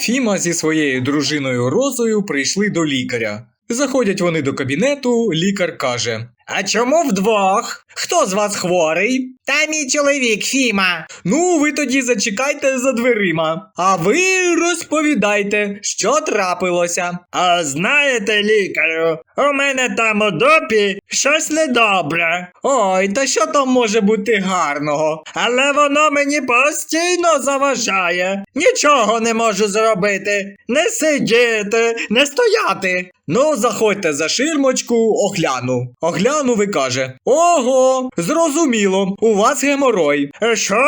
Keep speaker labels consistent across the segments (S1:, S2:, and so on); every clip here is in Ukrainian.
S1: Фіма зі своєю дружиною Розою прийшли до лікаря. Заходять вони до кабінету, лікар каже: А чому вдвох? Хто з вас хворий? Та мій чоловік Фіма. Ну, ви тоді зачекайте за дверима. А ви розповідайте, що трапилося. А знаєте, лікарю, у мене там у допі щось недобре. Ой, та що там може бути гарного? Але воно мені постійно заважає. Нічого не можу зробити. Не сидіти, не стояти. Ну, заходьте за ширмочку, огляну. Огляну ви каже: Ого, зрозуміло, у вас геморой. «Е, Що?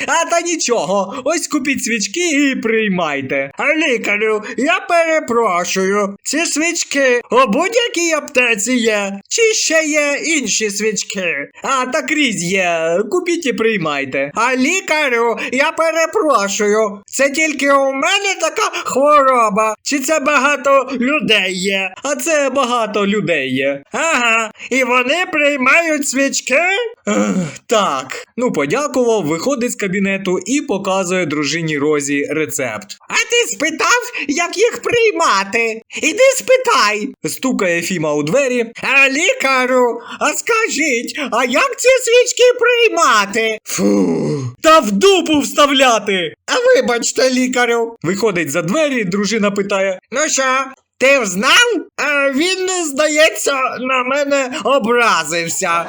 S1: А та нічого, ось купіть свічки і приймайте. А лікарю, я перепрошую, ці свічки у будь-якій аптеці є, чи ще є інші свічки? А так крізь є, купіть і приймайте. А лікарю, я перепрошую, це тільки у мене така хвороба, чи це багато людей є? А це багато людей є. Ага, і вони приймають свічки? Ех, так. Ну, подякував, виходить кабінету і показує дружині Розі рецепт. А ти спитав, як їх приймати? Іди спитай. Стукає Фіма у двері. А лікарю, а скажіть, а як ці свічки приймати? Фу. Та в дупу вставляти. А вибачте, лікарю. Виходить за двері, дружина питає: Ну що? Ти взнав? А він, здається, на мене образився.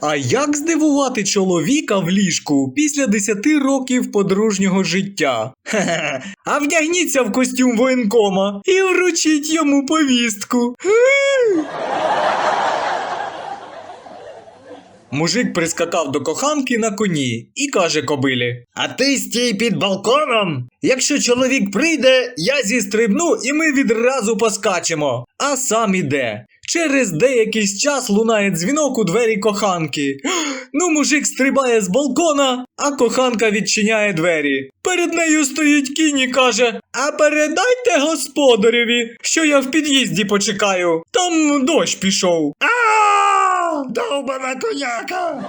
S1: А як здивувати чоловіка в ліжку після 10 років подружнього життя? Хе-хе. А вдягніться в костюм воєнкома і вручіть йому повістку. Мужик прискакав до коханки на коні і каже кобилі: А ти стій під балконом. Якщо чоловік прийде, я зістрибну і ми відразу поскачемо. А сам іде. Через деякий час лунає дзвінок у двері коханки. Ну, мужик стрибає з балкона, а коханка відчиняє двері. Перед нею стоїть кінь і каже: А передайте господареві, що я в під'їзді почекаю. Там дощ пішов. А! Довбана коняка!